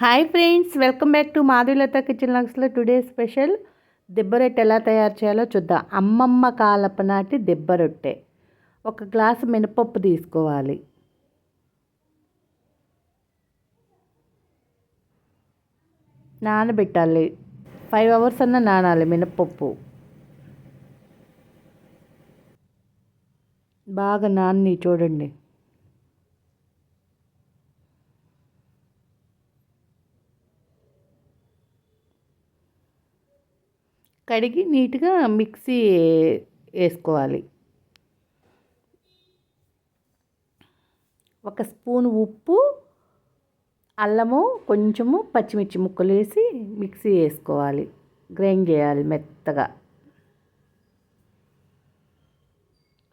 Hi friends welcome back to Madhulatha kitchen లాగ్స్లో today special దెబ్బరొట్టె ఎలా తయారు చేయాలో చూద్దాం. అమ్మమ్మ కాలపు నాటి దెబ్బ రొట్టె. ఒక గ్లాసు మినపప్పు తీసుకోవాలి. నానబెట్టాలి. ఫైవ్ అవర్స్ అన్న నానాలి మినపప్పు. బాగా నాన్ని చూడండి. కడిగి నీట్గా మిక్సీ వేసుకోవాలి. ఒక స్పూన్ ఉప్పు అల్లము కొంచెము పచ్చిమిర్చి ముక్కలు వేసి మిక్సీ వేసుకోవాలి. గ్రైండ్ చేయాలి మెత్తగా.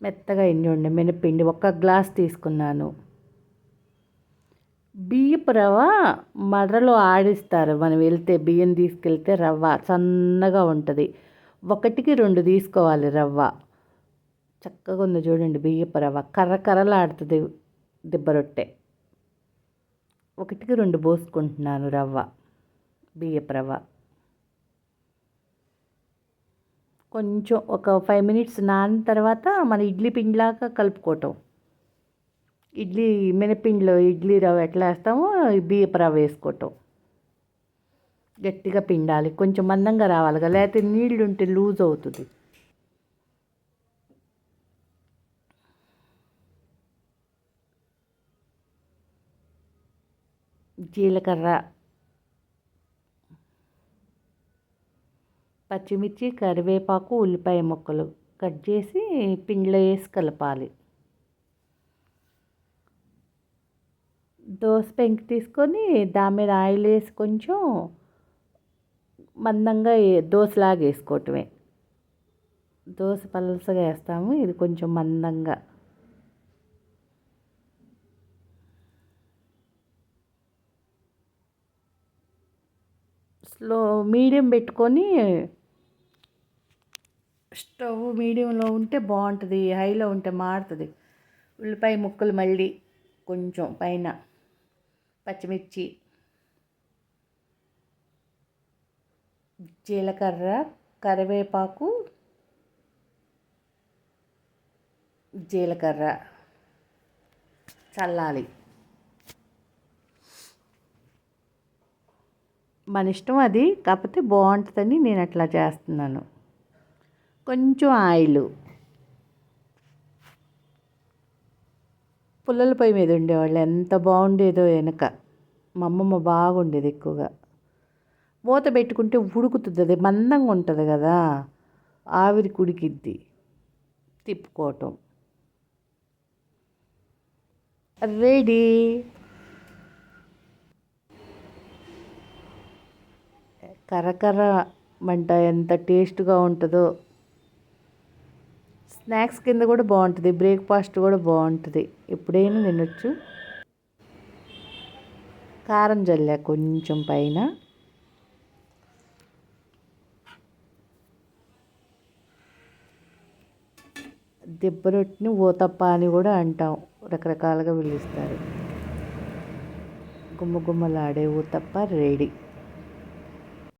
మెత్తగా ఎండి ఉండే మినపిండి ఒక గ్లాస్ తీసుకున్నాను. బియ్యపు రవ్వ మర్రలో ఆడిస్తారు. మనం వెళ్తే బియ్యం తీసుకెళ్తే రవ్వ సన్నగా ఉంటుంది. ఒకటికి రెండు తీసుకోవాలి రవ్వ. చక్కగా ఉంది చూడండి బియ్యపు రవ్వ కర్ర కర్రలాడుతుంది దిబ్బ రొట్టె. ఒకటికి రెండు పోసుకుంటున్నాను రవ్వ బియ్యపు రవ్వ కొంచెం ఒక ఫైవ్ మినిట్స్ నాన్న తర్వాత మన ఇడ్లీ పిండిలాగా కలుపుకోవటం. ఇడ్లీ మినపిండిలో ఇడ్లీ రవ్వ ఎట్లా వేస్తామో బియ్యపు రవ్వ వేసుకోవటం. గట్టిగా పిండాలి. కొంచెం మందంగా రావాలి కదా లేకపోతే నీళ్ళు ఉంటే లూజ్ అవుతుంది. జీలకర్ర పచ్చిమిర్చి కరివేపాకు ఉల్లిపాయ ముక్కలు కట్ చేసి పిండిలో వేసి కలపాలి. దోశ పెంకి తీసుకొని దాని మీద ఆయిల్ వేసి కొంచెం మందంగా దోశలాగా వేసుకోవటమే. దోశ పలసగా వేస్తాము ఇది కొంచెం మందంగా. స్లో మీడియం పెట్టుకొని స్టవ్ మీడియంలో ఉంటే బాగుంటుంది హైలో ఉంటే మారుతుంది. ఉల్లిపాయ ముక్కలు మళ్ళీ కొంచెం పైన. పచ్చిమిర్చి జీలకర్ర కరివేపాకు జీలకర్ర చల్లాలి. మన ఇష్టం అది కాకపోతే బాగుంటుందని నేను అట్లా చేస్తున్నాను. కొంచెం ఆయిల్. పుల్లల పొయ్యి మీద ఉండేవాళ్ళు. ఎంత బాగుండేదో వెనక. మా అమ్మమ్మ బాగుండేది ఎక్కువగా. మూత పెట్టుకుంటే ఉడుకుతుంది. అది మందంగా ఉంటుంది కదా. ఆవిరి కుడికిద్ది. తిప్పుకోవటం. రెడీ. కరకర మంట ఎంత టేస్ట్గా ఉంటుందో. స్నాక్స్ కింద కూడా బాగుంటుంది బ్రేక్ఫాస్ట్ కూడా బాగుంటుంది. ఎప్పుడైనా తినొచ్చు. కారం జల్లే కొంచెం పైన. దెబ్బ రొట్టిని ఓతప్ప అని కూడా అంటాం రకరకాలుగా పిలుస్తారు. గుమ్మ గుమ్మలాడే ఊతప్ప రెడీ.